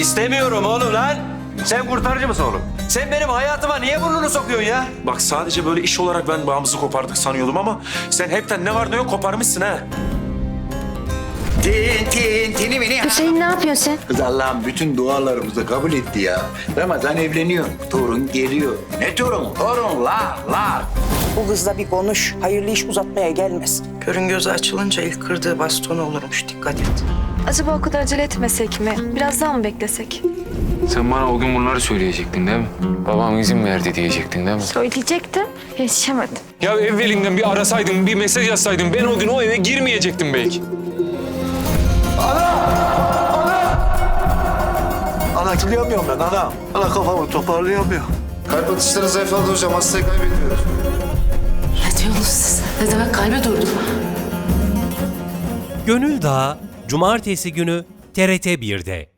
İstemiyorum oğlum lan. Sen kurtarıcı mısın oğlum? Sen benim hayatıma niye burnunu sokuyorsun ya? Bak sadece böyle iş olarak ben bağımızı kopardık sanıyordum ama sen hepten ne var ne yok koparmışsın ha. Tin tin tini mini. Hüseyin ne yapıyorsun sen? Kız Allah'ım bütün dualarımızı kabul etti ya. Ramazan evleniyor. Torun geliyor. Ne torunu? Torun la la. Bu kızla bir konuş. Hayırlı iş uzatmaya gelmez. Körün gözü açılınca ilk kırdığı baston olurmuş. Dikkat et. Acaba o kadar acele etmesek mi? Biraz daha mı beklesek? Sen bana o gün bunları söyleyecektin değil mi? Babam izin verdi diyecektin değil mi? Söyleyecektim. Yetişemedim. Ya evvelinden bir arasaydın, bir mesaj yazsaydın ben o gün o eve girmeyecektim belki. Ana gidemiyorum ben ana. Ana kafamı toparlayamıyorum. Kalp atışları zayıfladı hocam. Hastayı kaybediyoruz. Ne demek kalbe durdu? Gönül Dağı Cumartesi günü TRT 1'de.